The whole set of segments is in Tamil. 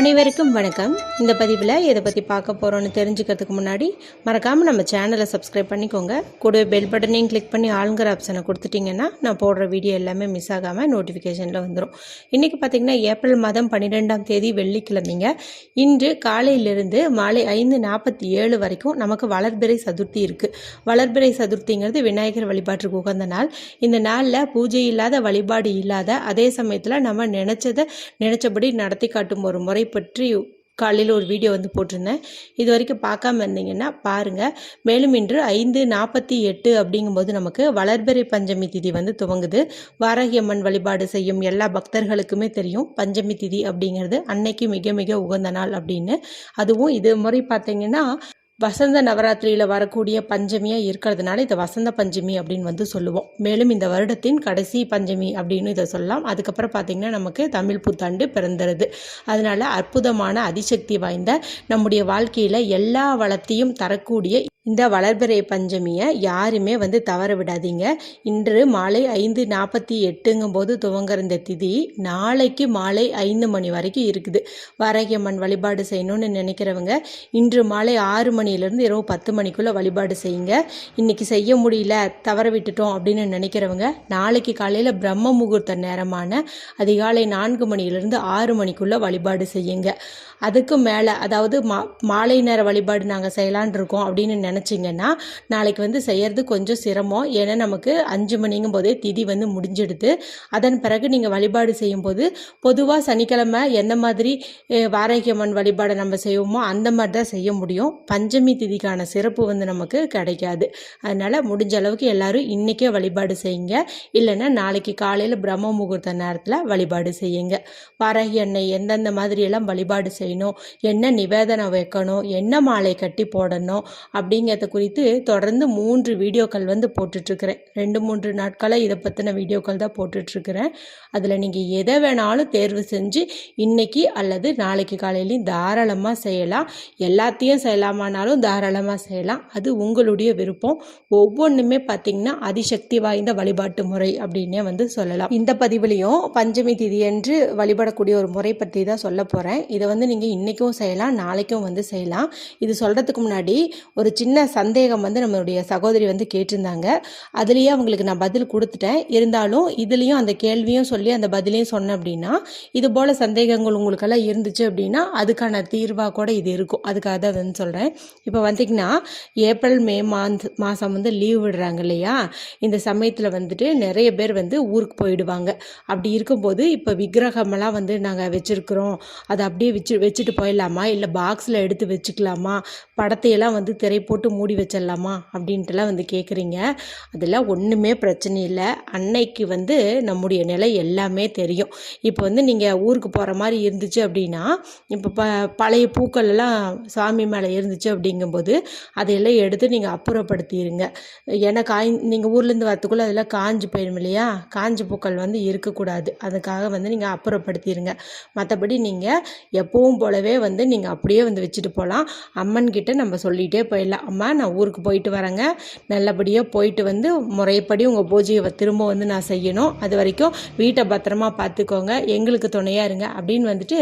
அனைவருக்கும் வணக்கம். இந்த பதிவில் எதை பற்றி பார்க்க போகிறோன்னு தெரிஞ்சுக்கிறதுக்கு முன்னாடி மறக்காமல் நம்ம சேனலை சப்ஸ்கிரைப் பண்ணிக்கோங்க. கூடவே பெல் பட்டனையும் கிளிக் பண்ணி ஆளுங்கிற ஆப்ஷனை கொடுத்துட்டிங்கன்னா நான் போடுற வீடியோ எல்லாமே மிஸ் ஆகாமல் நோட்டிஃபிகேஷனில் வந்துடும் இன்றைக்கி பார்த்திங்கன்னா ஏப்ரல் மாதம் பன்னிரெண்டாம் தேதி வெள்ளிக்கிழமைங்க. இன்று காலையிலிருந்து மாலை ஐந்து நாற்பத்தி ஏழு வரைக்கும் நமக்கு வளர்பிறை சதுர்த்தி இருக்குது வளர்பிறை சதுர்த்திங்கிறது விநாயகர் வழிபாட்டுக்கு உகந்த நாள். இந்த நாளில் பூஜை இல்லாத வழிபாடு இல்லாத அதே சமயத்தில் நம்ம நினச்சதை நினச்சபடி நடத்தி காட்டும் ஒரு முறை பற்றி காலையில் ஒரு வீடியோ வந்து போட்டிருந்தேன். இது வரைக்கும் பார்க்காம இருந்தீங்கன்னா பாருங்கள் மேலும் இன்று ஐந்து நாற்பத்தி எட்டு அப்படிங்கும்போது நமக்கு வளர்பிறை பஞ்சமி திதி வந்து துவங்குது. வாராகியம்மன் வழிபாடு செய்யும் எல்லா பக்தர்களுக்குமே தெரியும் பஞ்சமி திதி அப்படிங்கிறது அன்னைக்கு மிக மிக உகந்த நாள் அப்படின்னு. அதுவும் இது முறை பார்த்தீங்கன்னா வசந்த நவராத்திரியில் வரக்கூடிய பஞ்சமியாக இருக்கிறதுனால இதை வசந்த பஞ்சமி அப்படின்னு வந்து சொல்லுவோம். மேலும் இந்த வருடத்தின் கடைசி பஞ்சமி அப்படின்னு இதை சொல்லலாம். அதுக்கப்புறம் பார்த்திங்கன்னா நமக்கு தமிழ் புத்தாண்டு பிறந்துருது. அதனால் அற்புதமான அதிசக்தி வாய்ந்த நம்முடைய வாழ்க்கையில் எல்லா வளத்தையும் தரக்கூடிய இந்த வளர்பிறை பஞ்சமியை யாருமே வந்து தவற விடாதீங்க. இன்று மாலை ஐந்து நாற்பத்தி எட்டுங்கும் போது துவங்குற இந்த திதி நாளைக்கு மாலை ஐந்து மணி வரைக்கும் இருக்குது. வாராகியம்மன் வழிபாடு செய்யணும்னு நினைக்கிறவங்க இன்று மாலை ஆறு மணிலேருந்து இரவு பத்து மணிக்குள்ளே வழிபாடு செய்யுங்க. இன்றைக்கி செய்ய முடியல தவற விட்டுட்டோம் அப்படின்னு நினைக்கிறவங்க நாளைக்கு காலையில் பிரம்ம முகூர்த்த நேரமான அதிகாலை நான்கு மணியிலிருந்து ஆறு மணிக்குள்ளே வழிபாடு செய்யுங்க. அதுக்கு மேலே அதாவது மா மாலை நேர வழிபாடு நாங்கள் செய்யலான் இருக்கோம் அப்படின்னு நினச்சிங்கன்னா நாளைக்கு வந்து செய்யறது கொஞ்சம் சிரமம். ஏன்னா நமக்கு அஞ்சு மணிங்கும் போதே திதி வந்து முடிஞ்சிடுது. அதன் பிறகு நீங்கள் வழிபாடு செய்யும்போது பொதுவாக சனிக்கிழமை எந்த மாதிரி அஹ், வாராகியம்மன் வழிபாடை நம்ம செய்வோமோ அந்த மாதிரி தான் செய்ய முடியும். பஞ்சமி திதிக்கான சிறப்பு வந்து நமக்கு கிடைக்காது. அதனால் முடிஞ்ச அளவுக்கு எல்லோரும் இன்றைக்கே வழிபாடு செய்யுங்க. இல்லைன்னா நாளைக்கு காலையில் பிரம்ம முகூர்த்த நேரத்தில் வழிபாடு செய்யுங்க. வாராகி அன்னை எந்தெந்த மாதிரியெல்லாம் வழிபாடு செய்யணும்? என்ன நிவேதனம் வைக்கணும்? என்ன மாலை கட்டி போடணும்? அப்படி அப்படிங்கிறத குறித்து தொடர்ந்து மூன்று வீடியோக்கள் வந்து போட்டுட்ருக்கிறேன். ரெண்டு மூன்று நாட்களாக இதை பற்றின வீடியோக்கள் தான் போட்டுட்ருக்கிறேன். அதில் நீங்கள் எதை வேணாலும் தேர்வு செஞ்சு இன்றைக்கி அல்லது நாளைக்கு காலையிலையும் தாராளமாக செய்யலாம். எல்லாத்தையும் செய்யலாமானாலும் தாராளமாக செய்யலாம். அது உங்களுடைய விருப்பம். ஒவ்வொன்றுமே பார்த்திங்கன்னா அதிசக்தி வாய்ந்த வழிபாட்டு முறை அப்படின்னே வந்து சொல்லலாம். இந்த பதிவுலையும் பஞ்சமி திதியன்று வழிபடக்கூடிய ஒரு முறை பற்றி தான் சொல்ல போகிறேன் இதை வந்து நீங்கள் இன்றைக்கும் செய்யலாம் நாளைக்கும் வந்து செய்யலாம். இது சொல்கிறதுக்கு முன்னாடி ஒரு சின்ன சந்தேகம் வந்து நம்மளுடைய சகோதரி வந்து கேட்டிருந்தாங்க. அதுலேயே அவங்களுக்கு நான் பதில் கொடுத்துட்டேன். இருந்தாலும் இதுலேயும் அந்த கேள்வியும் சொல்லி அந்த பதிலையும் சொன்னேன் அப்படின்னா இது போல் சந்தேகங்கள் உங்களுக்கெல்லாம் இருந்துச்சு அப்படின்னா அதுக்கான தீர்வாக கூட இது இருக்கும். அதுக்காக தான் வந்து சொல்கிறேன் இப்போ வந்தீங்கன்னா ஏப்ரல் மே மாந்த் மாதம் வந்து லீவ் விடுறாங்க இல்லையா? இந்த சமயத்தில் வந்துட்டு நிறைய பேர் வந்து ஊருக்கு போயிடுவாங்க. அப்படி இருக்கும்போது இப்போ விக்கிரகமெல்லாம் வந்து நாங்கள் வச்சுருக்குறோம். அதை அப்படியே வச்சு வச்சுட்டு போயிடலாமா? இல்லை பாக்ஸில் எடுத்து வச்சுக்கலாமா? படத்தையெல்லாம் வந்து திரை போட்டு போட்டு மூடி வச்சிடலாமா அப்படின்ட்டுலாம் வந்து கேட்குறீங்க அதெல்லாம் ஒன்றுமே பிரச்சனை இல்லை. அன்னைக்கு வந்து நம்முடைய நிலை எல்லாமே தெரியும். இப்போ வந்து நீங்கள் ஊருக்கு போகிற மாதிரி இருந்துச்சு அப்படின்னா இப்போ ப பழைய பூக்கள் எல்லாம் சாமி மேலே இருந்துச்சு அப்படிங்கும்போது அதையெல்லாம் எடுத்து நீங்கள் அப்புறப்படுத்திடுங்க ஏன்னா காய் நீங்கள் ஊர்லேருந்து வரத்துக்குள்ளே அதெல்லாம் காஞ்சு போயிடும் இல்லையா? காஞ்சி பூக்கள் வந்து இருக்கக்கூடாது. அதுக்காக வந்து நீங்கள் அப்புறப்படுத்திடுங்க மற்றபடி நீங்கள் எப்பவும் போலவே வந்து நீங்கள் அப்படியே வந்து வச்சுட்டு போகலாம் அம்மன்கிட்ட நம்ம சொல்லிகிட்டே போயிடலாம். அம்மா நான் ஊருக்கு போயிட்டு வரேங்க. நல்லபடியாக போயிட்டு வந்து முறைப்படி உங்கள் பூஜையை திரும்ப வந்து நான் செய்யணும். அது வரைக்கும் வீட்டை பத்திரமா பார்த்துக்கோங்க. எங்களுக்கு துணையாக இருங்க. அப்படின்னு வந்துட்டு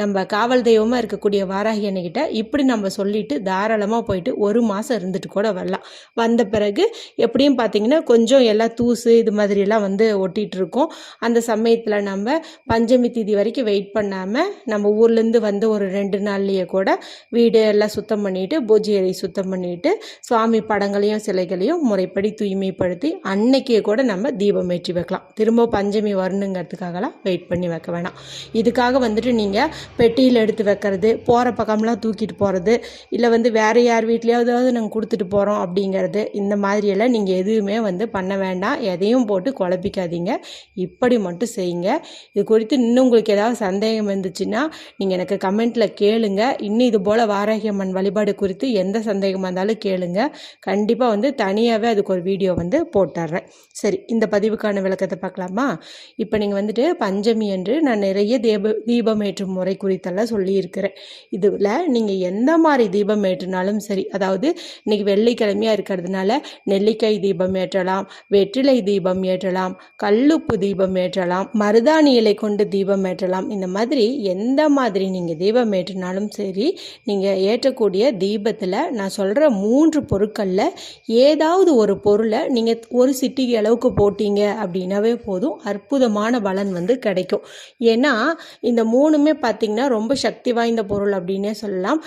நம்ம காவல் தெய்வமாக இருக்கக்கூடிய வாராகி அன்னைக்கிட்ட இப்படி நம்ம சொல்லிட்டு தாராளமாக போயிட்டு ஒரு மாதம் இருந்துட்டு கூட வரலாம். வந்த பிறகு எப்படியும் பார்த்தீங்கன்னா கொஞ்சம் எல்லாம் தூசு இது மாதிரியெல்லாம் வந்து ஒட்டிகிட்டு இருக்கும். அந்த சமயத்தில் நம்ம பஞ்சமி தேதி வரைக்கும் வெயிட் பண்ணாமல் நம்ம ஊர்லேருந்து வந்து ஒரு ரெண்டு நாள்லேயே கூட வீடு எல்லாம் சுத்தம் பண்ணிட்டு பூஜை அறை சுத்தம் பண்ணி பண்ணிட்டு சுவாமி படங்களையும் சிலைகளையும் முறைப்படி தூய்மைப்படுத்தி அன்னைக்கே கூட நம்ம தீபம் ஏற்றி வைக்கலாம். திரும்ப பஞ்சமி வரணுங்கிறதுக்காகலாம் வெயிட் பண்ணி வைக்க வேணாம். இதுக்காக வந்துட்டு நீங்கள் பெட்டியில் எடுத்து வைக்கிறது போகிற பக்கம்லாம் தூக்கிட்டு போகிறது இல்லை வந்து வேறு யார் வீட்லேயாவது நாங்கள் கொடுத்துட்டு போகிறோம் அப்படிங்கிறது இந்த மாதிரியெல்லாம் நீங்கள் எதுவுமே வந்து பண்ண வேண்டாம். எதையும் போட்டு குழப்பிக்காதீங்க. இப்படி மட்டும் செய்யுங்க. இது குறித்து இன்னும் உங்களுக்கு ஏதாவது சந்தேகம் இருந்துச்சுன்னா நீங்கள் எனக்கு கமெண்ட்டில் கேளுங்க. இன்னும் இது போல் வாராகியம்மன் வழிபாடு குறித்து எந்த சந்தேகமாக இருந்தாலும் கேளுங்க. கண்டிப்பாக வந்து தனியாகவே அதுக்கு ஒரு வீடியோ வந்து போட்டுடுறேன் சரி இந்த பதிவுக்கான விளக்கத்தை பார்க்கலாமா? இப்போ நீங்கள் வந்துட்டு பஞ்சமி அன்று நான் நிறைய தீப தீபம் ஏற்றும் முறை குறித்தெல்லாம் சொல்லியிருக்கிறேன். இதில் நீங்கள் எந்த மாதிரி தீபம் ஏற்றினாலும் சரி அதாவது இன்னைக்கு வெள்ளிக்கிழமையாக இருக்கிறதுனால நெல்லிக்காய் தீபம் ஏற்றலாம் வெற்றிலை தீபம் ஏற்றலாம் கல்லுப்பு தீபம் ஏற்றலாம் மருதாணி இலை கொண்டு தீபம் ஏற்றலாம் இந்த மாதிரி எந்த மாதிரி நீங்கள் தீபம் ஏற்றினாலும் சரி நீங்கள் ஏற்றக்கூடிய தீபத்தில் நான் சொல்கிற மூன்று பொருட்களில் ஏதாவது ஒரு பொருளை நீங்கள் ஒரு சிட்டிகை அளவுக்கு போட்டீங்க அப்படின்னாவே போதும். அற்புதமான பலன் வந்து கிடைக்கும். ஏன்னா இந்த மூணுமே பார்த்திங்கன்னா ரொம்ப சக்தி வாய்ந்த பொருள் அப்படின்னே சொல்லலாம்.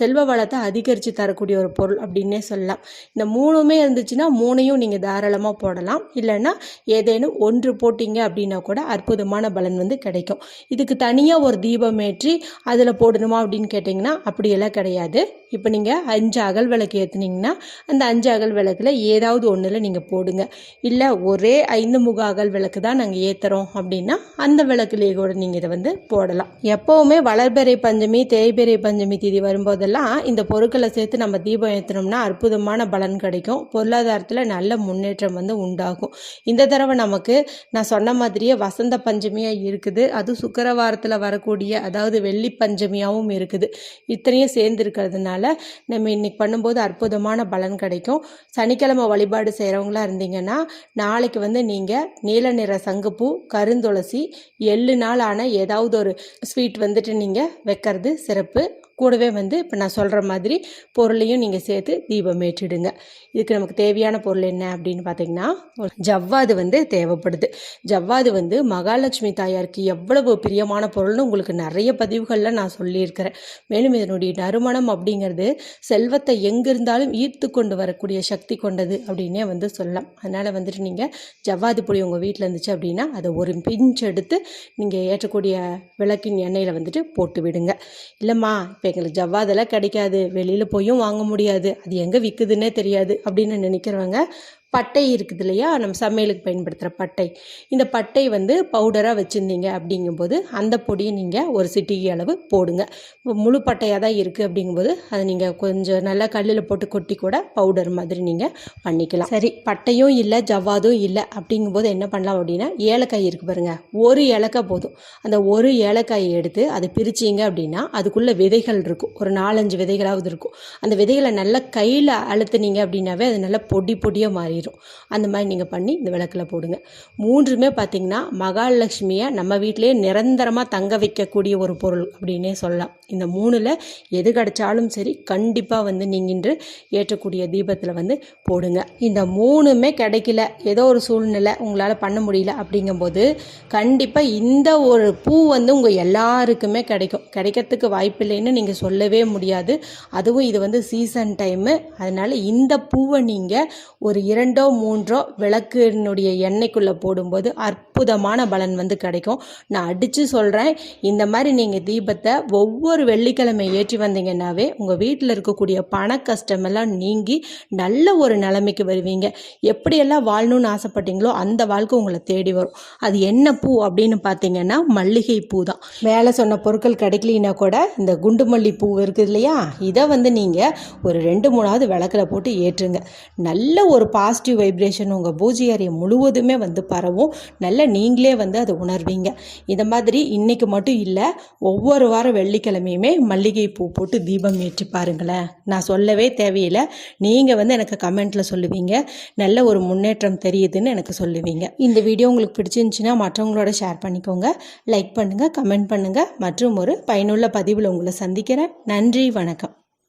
செல்வ வளத்தை அதிகரித்து தரக்கூடிய ஒரு பொருள் அப்படின்னே சொல்லலாம். இந்த மூணுமே இருந்துச்சுன்னா மூணையும் நீங்கள் தாராளமாக போடலாம். இல்லைன்னா ஏதேனும் ஒன்று போட்டிங்க அப்படின்னா கூட அற்புதமான பலன் வந்து கிடைக்கும். இதுக்கு தனியாக ஒரு தீபம் ஏற்றி அதில் போடணுமா அப்படின்னு கேட்டிங்கன்னா அப்படியெல்லாம் கிடையாது. இப்போ நீங்கள் அஞ்சு அகல் விளக்கு ஏற்றுனீங்கன்னா அந்த அஞ்சு அகல் விளக்கில் ஏதாவது ஒன்றில் நீங்கள் போடுங்க. இல்லை ஒரே ஐந்து முக அகல் விளக்கு தான் நாங்கள் ஏற்றுறோம் அப்படின்னா அந்த விளக்குலேயே கூட நீங்கள் இதை வந்து போடலாம். எப்போவுமே வளர்பிறை பஞ்சமி தேய்பிறை பஞ்சமி திதி வரும்போதெல்லாம் இந்த பொருட்களை சேர்த்து நம்ம தீபம் ஏற்றினோம்னா அற்புதமான பலன் கிடைக்கும். பொருளாதாரத்தில் நல்ல முன்னேற்றம் வந்து உண்டாகும். இந்த தடவை நமக்கு நான் சொன்ன மாதிரியே வசந்த பஞ்சமியாக இருக்குது. அது சுக்கரவாரத்தில் வரக்கூடிய அதாவது வெள்ளி பஞ்சமியாகவும் இருக்குது. இத்தனையும் சேர்ந்து இருக்கிறதுனால நம்ம இன்னைக்கு பண்ண பண்ணும்போது அற்புதமான பலன் கிடைக்கும். சனிக்கிழமை வழிபாடு செய்கிறவங்களா இருந்தீங்கன்னா நாளைக்கு வந்து நீங்கள் நீல நிற சங்குப்பூ கருந்துளசி எள்ளு நாள் ஆன ஏதாவது ஒரு ஸ்வீட் வந்துட்டு நீங்கள் வைக்கிறது சிறப்பு. கூடவே வந்து இப்போ நான் சொல்கிற மாதிரி பொருளையும் நீங்கள் சேர்த்து தீபம் ஏற்றிடுங்க. இதுக்கு நமக்கு தேவையான பொருள் என்ன அப்படின்னு பார்த்தீங்கன்னா ஜவ்வாது வந்து தேவைப்படுது. ஜவ்வாது வந்து மகாலட்சுமி தாயாருக்கு எவ்வளவு பிரியமான பொருள்னு உங்களுக்கு நிறைய பதிவுகளில் நான் சொல்லியிருக்கிறேன். மேலும் இதனுடைய நறுமணம் அப்படிங்கிறது செல்வத்தை எங்கிருந்தாலும் ஈர்த்து கொண்டு வரக்கூடிய சக்தி கொண்டது அப்படின்னே வந்து சொல்லலாம். அதனால் வந்துட்டு நீங்கள் ஜவ்வாது பொடி உங்கள் வீட்டில் இருந்துச்சு அப்படின்னா அதை ஒரு பிஞ்ச் எடுத்து நீங்கள் ஏற்றக்கூடிய விளக்கின் எண்ணெயில் வந்துட்டு போட்டு விடுங்க. இல்லைம்மா இப்போ எங்களுக்கு ஜவ்வாதெல்லாம் கிடைக்காது. வெளியில் போயும் வாங்க முடியாது. அது எங்கே விற்குதுன்னே தெரியாது அப்படின்னு நினைக்கிறவங்க பட்டை இருக்குது இல்லையா? நம்ம சமையலுக்கு பயன்படுத்துகிற பட்டை. இந்த பட்டை வந்து பவுடராக வச்சுருந்தீங்க அப்படிங்கும்போது அந்த பொடியை நீங்கள் ஒரு சிட்டிகை அளவு போடுங்க. முழு பட்டையாக தான் இருக்குது அப்படிங்கும்போது அதை நீங்கள் கொஞ்சம் நல்லா கல்லில் போட்டு கொட்டி கூட பவுடர் மாதிரி நீங்கள் பண்ணிக்கலாம். சரி பட்டையும் இல்லை ஜவ்வாதும் இல்லை அப்படிங்கும்போது என்ன பண்ணலாம் அப்படின்னா ஏலக்காய் இருக்குது பாருங்கள் ஒரு ஏலக்காய் போதும். அந்த ஒரு ஏலக்காயை எடுத்து அதை பிரிச்சிங்க அப்படின்னா அதுக்குள்ளே விதைகள் இருக்கும். ஒரு நாலஞ்சு விதைகளாவது இருக்கும். அந்த விதைகளை நல்லா கையில் அழுத்துனீங்க அப்படின்னாவே அது நல்லா பொடி பொடியாக மாறிடும் அந்த மாதிரி நீங்கள் பண்ணி இந்த விளக்கில் போடுங்க. மூன்றுமே பார்த்திங்கன்னா மகாலட்சுமியை நம்ம வீட்டிலேயே நிரந்தரமாக தங்க வைக்கக்கூடிய ஒரு பொருள் அப்படின்னே சொல்லலாம். இந்த மூணில் எது கிடைச்சாலும் சரி கண்டிப்பாக வந்து நீங்கள் இன்று ஏற்றக்கூடிய தீபத்தில் வந்து போடுங்க. இந்த மூணுமே கிடைக்கல ஏதோ ஒரு சூழ்நிலை உங்களால் பண்ண முடியல அப்படிங்கும்போது கண்டிப்பாக இந்த ஒரு பூ வந்து உங்கள் எல்லாருக்குமே கிடைக்கும். கிடைக்கிறதுக்கு வாய்ப்பில்லைன்னு நீங்கள் சொல்லவே முடியாது. அதுவும் இது வந்து சீசன் டைமு அதனால் இந்த பூவை நீங்கள் ஒரு இரண்டு மூன்றோ விளக்கினுடைய எண்ணெய்க்குள்ளே போடும்போது அற்புதமான பலன் வந்து கிடைக்கும். நான் அடித்து சொல்கிறேன் இந்த மாதிரி நீங்கள் தீபத்தை ஒவ்வொரு வெள்ளிக்கிழமை ஏற்றி வந்தீங்கன்னாவே உங்கள் வீட்டில் இருக்கக்கூடிய பண கஷ்டமெல்லாம் நீங்கி நல்ல ஒரு நிலைமைக்கு வருவீங்க. எப்படியெல்லாம் வாழணும்னு ஆசைப்பட்டீங்களோ அந்த வாழ்க்கை உங்களை தேடி வரும். அது என்ன பூ அப்படின்னு பார்த்தீங்கன்னா மல்லிகை பூ தான். மேலே சொன்ன பொருட்கள் கிடைக்கலினா கூட இந்த குண்டு மல்லி பூ இருக்குது இல்லையா? இதை வந்து நீங்கள் ஒரு ரெண்டு மூணாவது விளக்கில் போட்டு ஏற்றுங்க. நல்ல ஒரு பாசிட்டிவ் வைப்ரேஷன் உங்கள் பூஜை அறை முழுவதுமே வந்து பரவும். நல்ல நீங்களே வந்து அதை உணர்வீங்க. இந்த மாதிரி இன்னைக்கு மட்டும் இல்லை ஒவ்வொரு வாரம் வெள்ளிக்கிழமையுமே மல்லிகை பூ போட்டு தீபம் ஏற்றி பாருங்களேன். நான் சொல்லவே தேவையில்லை. நீங்கள் வந்து எனக்கு கமெண்ட்டில் சொல்லுவீங்க. நல்ல ஒரு முன்னேற்றம் தெரியுதுன்னு எனக்கு சொல்லுவீங்க. இந்த வீடியோ உங்களுக்கு பிடிச்சிருந்துச்சுன்னா மற்றவங்களோட ஷேர் பண்ணிக்கோங்க. லைக் பண்ணுங்கள் கமெண்ட் பண்ணுங்கள் மற்றும் ஒரு பயனுள்ள பதிவில் உங்களை சந்திக்கிறேன். நன்றி வணக்கம்.